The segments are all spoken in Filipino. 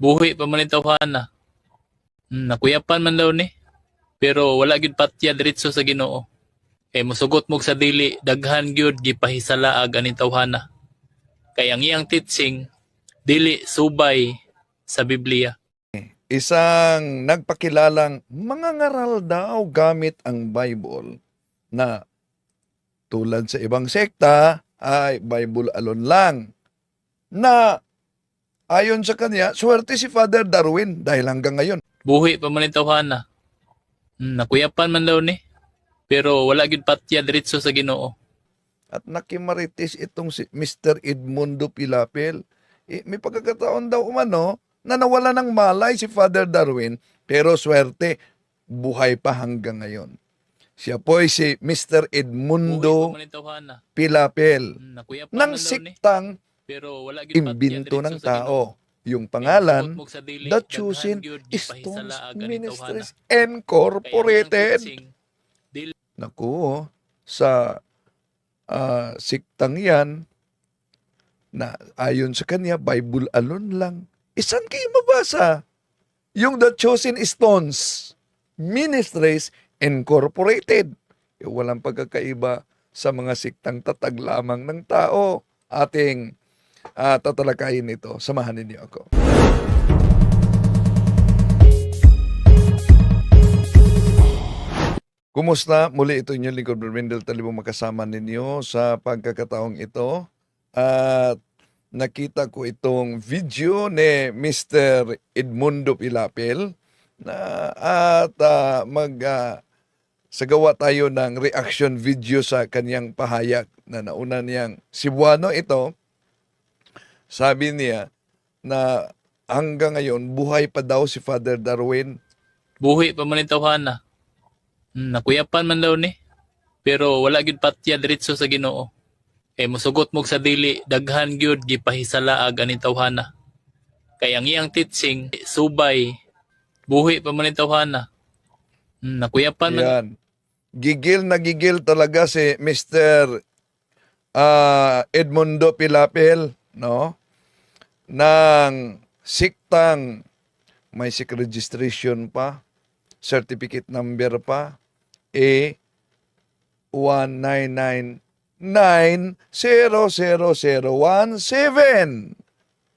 Buhi pa man tawhana. Hmm, nakuyapan man daw ni. Pero wala gyud patya diretso sa Ginoo. Kay musugot mo sa dili daghan gyud gipahisalaag aning tawhana. Kay ang iyang teaching dili subay sa Biblia. Isang nagpakilalang mga ngaral daw gamit ang Bible na tulad sa ibang sekta ay Bible alone lang. Na ayon sa kanya, swerte si Father Darwin dahil hanggang ngayon Buhi pa man tawhana. Hmm, nakuyapan man daw ni. Pero wala gyud patya diretso sa Ginoo. at nakimarites itong si Mr. Edmundo Pilapel. Eh, may pagkakataon daw umano na nawala ng malay si Father Darwin pero swerte buhay pa hanggang ngayon. Siya po ay si Mr. Edmundo. Pilapel Hmm, ng siktang Pero wala gyud patya imbinto ng tao. Yung pangalan, Chosen gyud Stones Ministries Incorporated. Naku, sa ah, siktang yan, na ayon sa kanya, Bible alone lang. Isan kayo mabasa? Yung The Chosen Stones Ministries Incorporated. Eh, walang pagkakaiba sa mga siktang tatag lamang ng tao. Ating ah, tatalakayin ito. Samahan ninyo ako. Kumusta? Muli ito inyong lingkod Brendel Talibong makasama ninyo sa pagkakataong ito. At nakita ko itong video ni Mr. Edmundo Pilapel na at ah, mag ah, sagawa tayo ng reaction video sa kanyang pahayag na nauna niyang Cebuano ito. Sabi niya na hanggang ngayon buhay pa daw si Father Darwin buhi pa man tawhana. Hmm, nakuyapan man daw ni. Pero wala gyud patya diretso sa Ginoo. Kay musugot mo sa dili daghan gyud gipahisalaag aning tawhana. Kay ang iyang teaching subay buhi pa man tawhana. Hmm, nakuyapan man Yan. Gigil na gigil talaga si Mr. ah, Edmundo Pilapel, no? Ng siktang may sick registration pa, certificate number pa, A 199900017.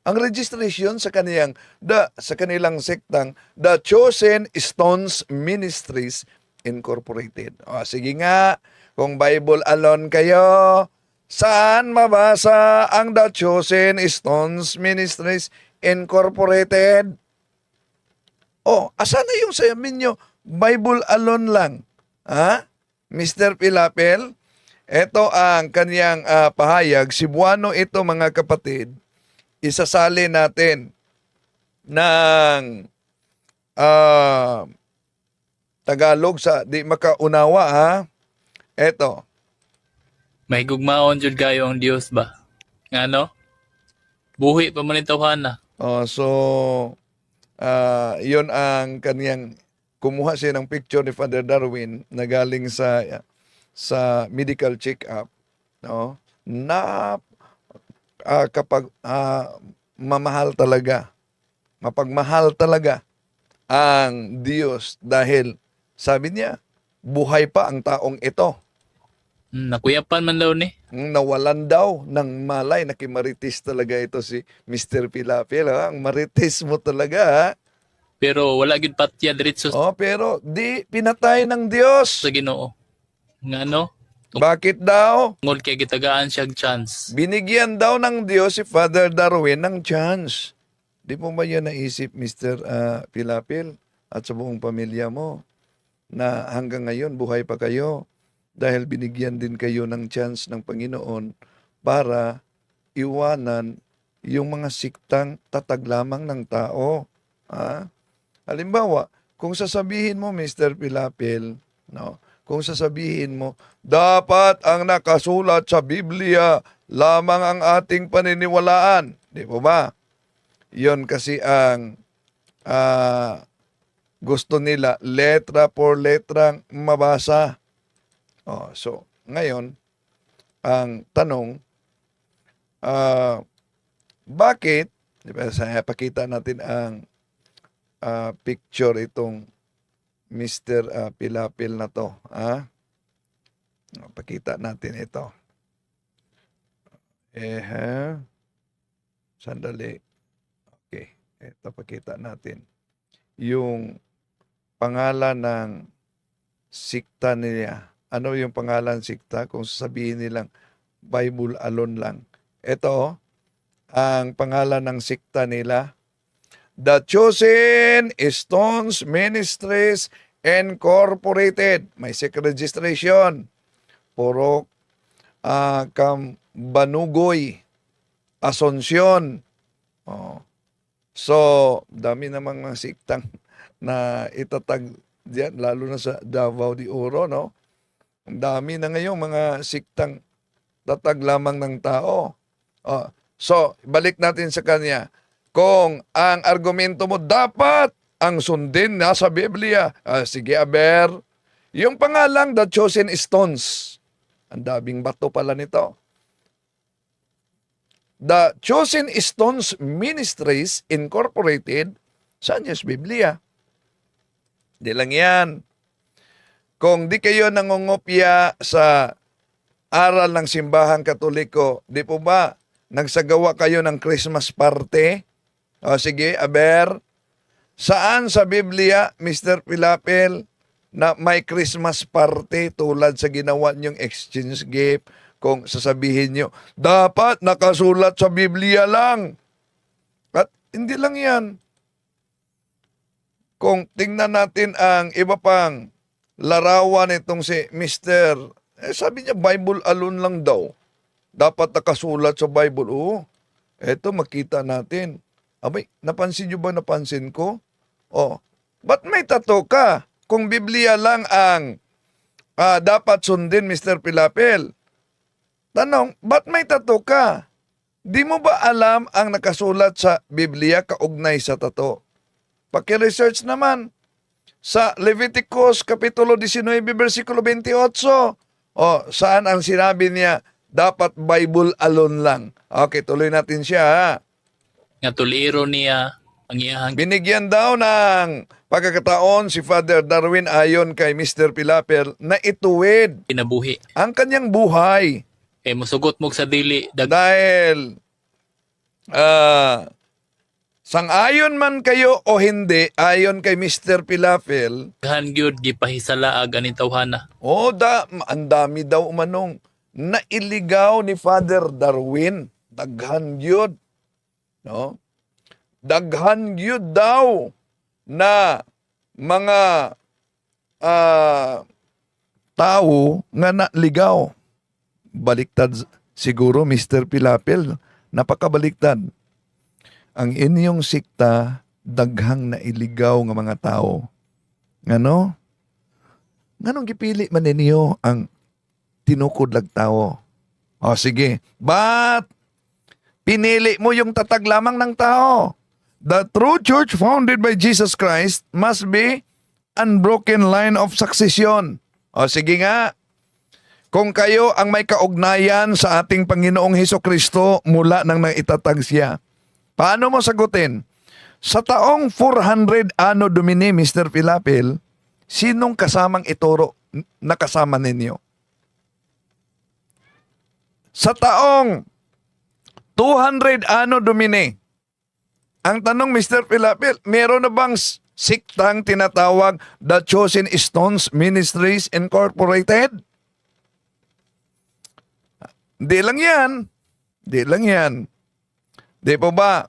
Ang registration sa kaniyang the, sa kanilang sektang The Chosen Stones Ministries Incorporated. O, sige nga, kung Bible alone kayo, saan mabasa ang The Chosen Stones Ministries Incorporated? Oh, asan na yung sa inyo? Bible alone lang. Ha? Mr. Pilapel, ito ang kaniyang ah, pahayag. Cebuano ito mga kapatid. Isasali natin ng ah, Tagalog sa di makaunawa ha. Ito. May gugmaon jud kayo ang Dios ba? Ngano? Buhi pa man tawhana. Oh, so ah, 'yon ang kaniyang kumuha siya ng picture ni Father Darwin na galing sa sa medical check-up, no? Na ah, kapag ah, mamahal talaga, mapagmahal talaga ang Diyos dahil sabi niya, buhay pa ang taong ito. Nakuyapan man daw ni. Nawalan daw ng malay, nakimaritis talaga ito si Mr. Pilapil. Ha? Ang maritis mo talaga. Ha? Pero wala gyud patya diretso Oh, pero di pinatay ng Diyos. sa Ginoo. Ngano? Bakit daw? Ngol kay gitagaan siya chance. Binigyan daw ng Diyos si Father Darwin ng chance. Di mo ba yan naisip, Mr. ah, Pilapil, at sa buong pamilya mo, na hanggang ngayon buhay pa kayo dahil binigyan din kayo ng chance ng Panginoon para iwanan yung mga siktang tatag lamang ng tao. Ha? Halimbawa, kung sasabihin mo, Mr. Pilapil, no, kung sasabihin mo, dapat ang nakasulat sa Biblia lamang ang ating paniniwalaan. Di po ba? Yon kasi ang ah, gusto nila, letra por letrang mabasa. Oh, so, ngayon, ang tanong, ah, bakit Di ba? Saya pakita natin ang ah, picture itong Mr. ah, Pilapil na to. Ha? Pakita natin ito. Eh, ha? Sandali. Okay. Ito, pakita natin. Yung pangalan ng sikta niya. Ano yung pangalan sikta? Kung sasabihin nilang Bible alone lang. Ito, ang pangalan ng sikta nila. The Chosen Stones Ministries Incorporated. May SEC registration. Puro ah, Kambanugoy, Asuncion. Oh. So, dami namang mga siktang na itatag diyan, lalo na sa Davao de Oro, no? Ang dami na ngayon mga siktang tatag lamang ng tao. Oh. So, balik natin sa kanya. Kung ang argumento mo dapat ang sundin nasa Biblia, ah, sige aber, yung pangalang The Chosen Stones, ang daming bato pala nito. The Chosen Stones Ministries Incorporated, saan yung sa Biblia? Di lang yan. Kung di kayo nangungopya sa aral ng simbahang katoliko, di po ba nagsagawa kayo ng Christmas party? O sige, aber, saan sa Biblia, Mr. Pilapel, na may Christmas party tulad sa ginawa niyong exchange gift, kung sasabihin niyo, dapat nakasulat sa Biblia lang. At hindi lang yan. Kung tingnan natin ang iba pang larawan itong si Mr. Eh, sabi niya, Bible alone lang daw. Dapat nakasulat sa Bible. Oo, eto makita natin. Abay, napansin niyo ba napansin ko? Oh, ba't may tato ka? Kung Biblia lang ang ah, dapat sundin, Mr. Pilapel. Tanong, ba't may tato ka? Di mo ba alam ang nakasulat sa Biblia kaugnay sa tato? Paki-research naman sa Leviticus Kapitulo 19, versikulo 28. O, saan ang sinabi niya, dapat Bible alone lang. Okay, tuloy natin siya. ha? Nga tuliro niya ang iyahang Binigyan daw ng pagkakataon si Father Darwin ayon kay Mr. Pilaper na ituwid kinabuhi. ang kanyang buhay Kay musugot mo sa dili dag dahil ah sang-ayon man kayo o hindi ayon kay Mr. Pilapel daghan gyud gipahisalaag ani tawhana. o da ang dami daw umanong nailigaw ni Father Darwin daghan gyud no daghan gyud daw na mga ah, tao nga naligaw baliktad siguro Mr. Pilapel napakabaliktad ang inyong sikta daghang nailigaw nga mga tao. Ngano? Nganong gipili man ninyo ang tinukod lag tao? O sige. But pinili mo yung tatag lamang ng tao. The true church founded by Jesus Christ must be unbroken line of succession. O sige nga. Kung kayo ang may kaugnayan sa ating Panginoong Heso Kristo mula nang naitatag siya Paano mo sagutin? Sa taong 400 ano domini, Mr. Pilapil, sinong kasamang ituro na kasama ninyo? Sa taong 200 ano domini, ang tanong, Mr. Pilapil, meron na bang siktang tinatawag The Chosen Stones Ministries Incorporated? Di lang yan. Di lang yan. Di po ba?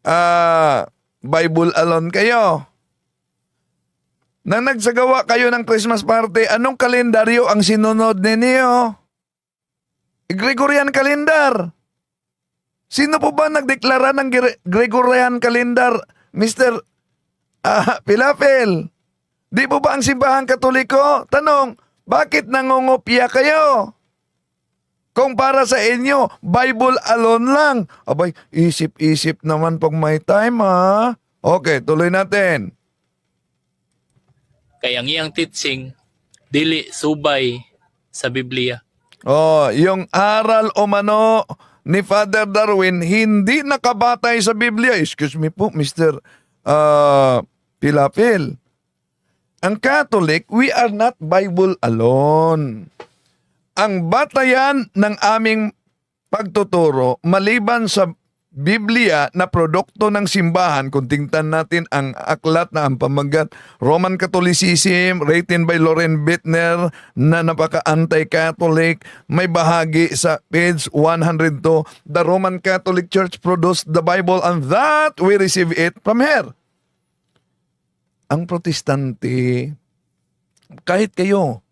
Ah, Bible alone kayo. Nang nagsagawa kayo ng Christmas party, anong kalendaryo ang sinunod ninyo? Gregorian calendar. Sino po ba nagdeklara ng Gre- Gregorian calendar, Mr. Ah, Pilapil? Di po ba ang simbahang katoliko? Tanong, bakit nangungopia kayo? Kung para sa inyo, Bible alone lang. Abay, isip-isip naman pag may time ha. Okay, tuloy natin. Kay ang iyang teaching dili subay sa Biblia. Oh, yung aral o mano ni Father Darwin hindi nakabatay sa Biblia. Excuse me po, Mr. Uh, Pilapil. Ang Catholic, we are not Bible alone. Ang batayan ng aming pagtuturo maliban sa Biblia na produkto ng simbahan, kung tingnan natin ang aklat na ang pamagat. Roman Catholicism, written by Loren Bittner na napaka-anti-Catholic, may bahagi sa page 102, The Roman Catholic Church produced the Bible and that we receive it from her. Ang protestante, kahit kayo,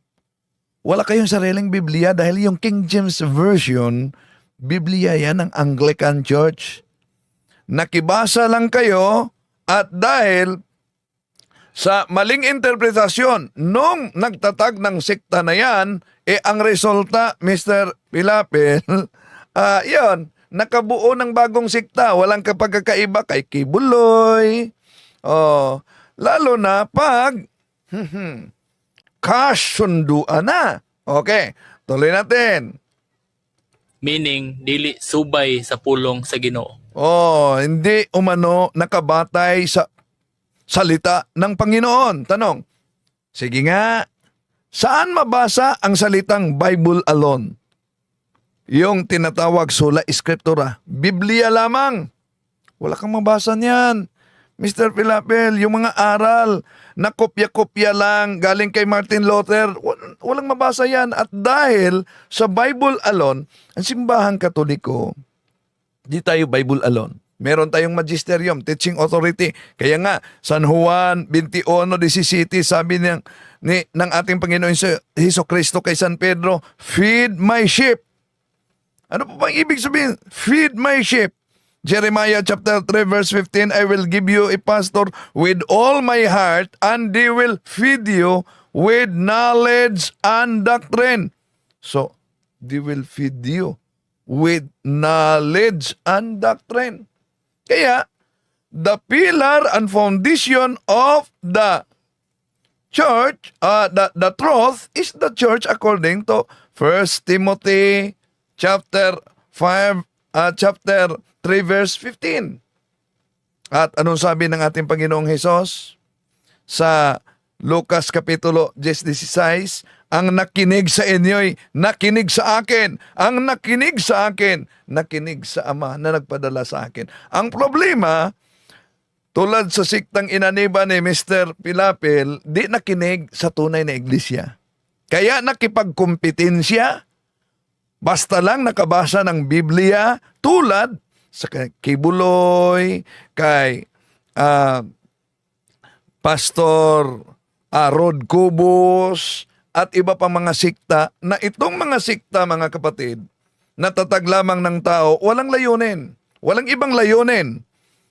wala kayong sariling Biblia dahil yung King James Version, Biblia yan ng Anglican Church. Nakibasa lang kayo at dahil sa maling interpretasyon nung nagtatag ng sekta na yan, eh ang resulta, Mr. Pilapil, ah yon nakabuo ng bagong sekta. Walang kapagkakaiba kay Kibuloy. Oh, lalo na pag kasunduan na. Okay, tuloy natin. Meaning, dili subay sa pulong sa ginoo. Oh, hindi umano nakabatay sa salita ng Panginoon. Tanong, sige nga, saan mabasa ang salitang Bible alone? Yung tinatawag sola scriptura. Biblia lamang. Wala kang mabasa niyan. Mr. Pilapel, yung mga aral na kopya-kopya lang galing kay Martin Luther, wal- walang mabasa yan. At dahil sa Bible alone, ang simbahang katoliko, di tayo Bible alone. Meron tayong magisterium, teaching authority. Kaya nga, San Juan 21.17, sabi niyang, ni, ng ating Panginoon Heso Kristo kay San Pedro, Feed my sheep. Ano po bang ibig sabihin? Feed my sheep. Jeremiah chapter 3 verse 15, I will give you a pastor with all my heart and they will feed you with knowledge and doctrine. So, they will feed you with knowledge and doctrine. Kaya, the pillar and foundation of the church, uh, the, the truth is the church according to 1 Timothy chapter 5, uh, chapter 3 verse 15. At anong sabi ng ating Panginoong Hesus? Sa Lucas Kapitulo 10.16, ang nakinig sa inyo'y nakinig sa akin. Ang nakinig sa akin, nakinig sa Ama na nagpadala sa akin. Ang problema, tulad sa siktang inaniba ni Mr. Pilapil, di nakinig sa tunay na iglesia. Kaya nakipagkompetensya, basta lang nakabasa ng Biblia, tulad sa kay Buloy, kay ah, Pastor ah, Rod at iba pa mga sikta, na itong mga sikta, mga kapatid, natatag lamang ng tao, walang layunin. Walang ibang layunin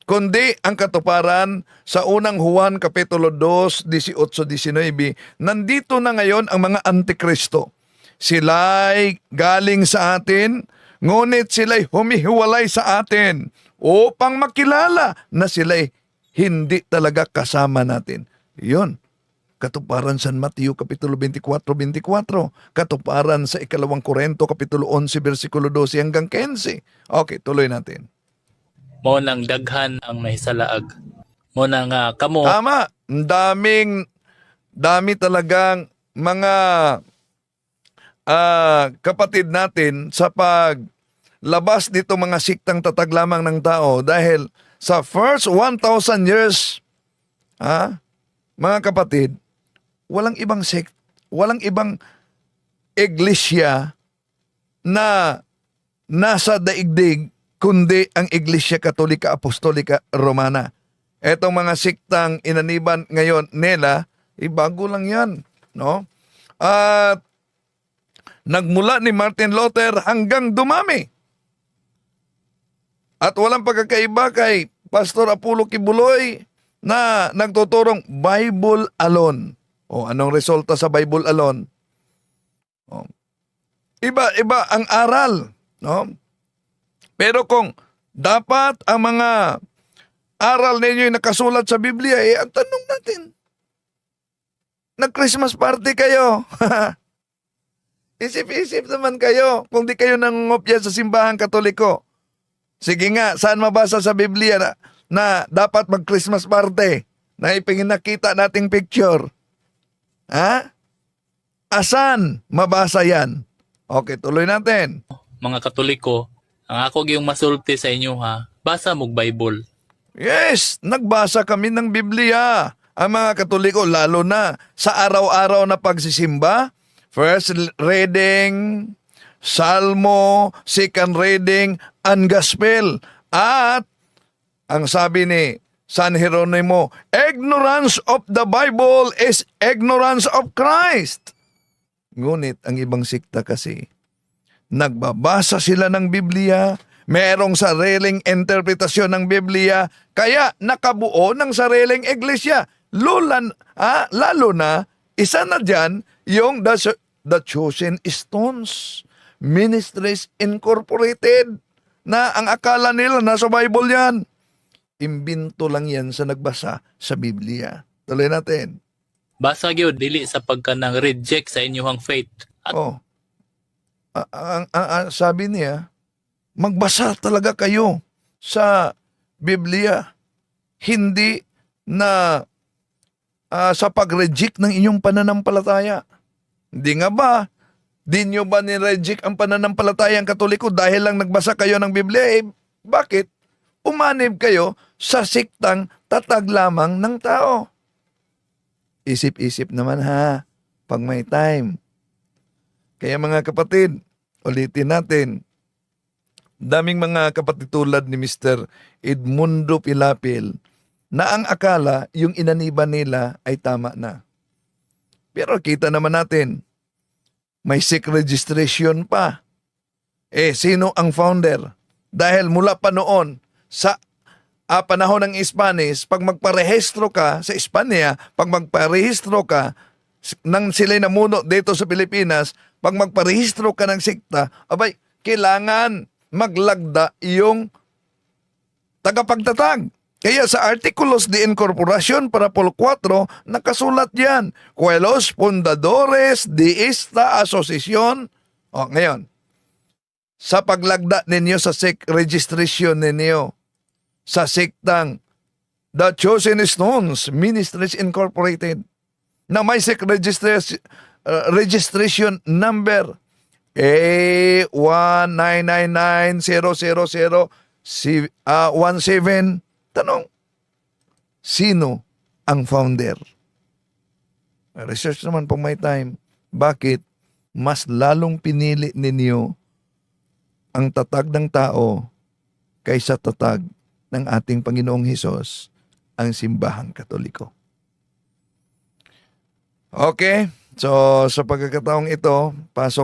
kundi ang katuparan sa unang Juan Kapitulo 2, 18-19, nandito na ngayon ang mga antikristo. Sila'y galing sa atin, ngunit sila'y humihiwalay sa atin upang makilala na sila'y hindi talaga kasama natin. Yun. Katuparan San Mateo Kapitulo 24, 24. Katuparan sa ikalawang Korento Kapitulo 11, versikulo 12 hanggang 15. Okay, tuloy natin. Mo nang daghan ang nahisalaag. Mo na nga kamo Tama. Daming, dami talagang mga ah, kapatid natin sa pag labas dito mga siktang tatag lamang ng tao dahil sa first 1,000 years, ha, mga kapatid, walang ibang sect, walang ibang iglesia na nasa daigdig kundi ang Iglesia Katolika Apostolika Romana. Etong mga siktang inaniban ngayon nila, eh, bago lang yan. No? At nagmula ni Martin Luther hanggang dumami. At walang pagkakaiba kay Pastor Apollo Kibuloy na nagtuturong Bible alone. O anong resulta sa Bible alone? O, iba-iba ang aral, no? Pero kung dapat ang mga aral ninyo yung nakasulat sa Biblia, eh, ang tanong natin, nag-Christmas party kayo. Isip-isip naman kayo kung di kayo nangungopya sa simbahan katoliko. Sige nga, saan mabasa sa Biblia na, na dapat mag-Christmas party? Na ipinakita nating picture. Ha? Asan mabasa yan? Okay, tuloy natin. Mga Katoliko, ang ako giyong masulti sa inyo ha, basa mog Bible. Yes, nagbasa kami ng Biblia. Ang mga Katoliko, lalo na sa araw-araw na pagsisimba, first reading, Salmo, second reading, and Gospel. At ang sabi ni San Jeronimo, ignorance of the Bible is ignorance of Christ. Ngunit ang ibang sikta kasi, nagbabasa sila ng Biblia, merong sariling interpretasyon ng Biblia, kaya nakabuo ng sariling iglesia. Lulan, ah, lalo na, isa na dyan, yung the, the Chosen Stones Ministries Incorporated na ang akala nila nasa Bible yan. Imbinto lang yan sa nagbasa sa Biblia. Tuloy natin. Basa gyud dili sa pagkanang reject sa inyong faith. At Oh. Ang sabi niya, magbasa talaga kayo sa Biblia. Hindi na ah, sa pag-reject ng inyong pananampalataya. Hindi nga ba? Di nyo ba ni-reject ang pananampalatayang katoliko dahil lang nagbasa kayo ng Biblia? Eh, bakit? Umanib kayo sa siktang tatag lamang ng tao. Isip-isip naman ha, pag may time. Kaya mga kapatid, ulitin natin, daming mga kapatid tulad ni Mr. Edmundo Pilapil na ang akala yung inaniban nila ay tama na. Pero kita naman natin, may SIC registration pa. Eh, sino ang founder? Dahil mula pa noon, sa ah, panahon ng Spanish, pag magparehistro ka sa Espanya, pag magparehistro ka nang sila'y namuno dito sa Pilipinas, pag magparehistro ka ng sikta, abay, kailangan maglagda yung tagapagtatag. Kaya sa Articulos de Incorporación para Pol 4, nakasulat yan. Cuelos Fundadores de esta Asociación. O, ngayon, sa paglagda ninyo sa SEC registration ninyo, sa sektang The Chosen Stones Ministries Incorporated na may SEC registration, uh, registration number A199900017 Tanong, sino ang founder? Research naman pag may time. Bakit mas lalong pinili ninyo ang tatag ng tao kaysa tatag ng ating Panginoong Hesus, ang simbahang katoliko. Okay, so sa pagkakataong ito, pasok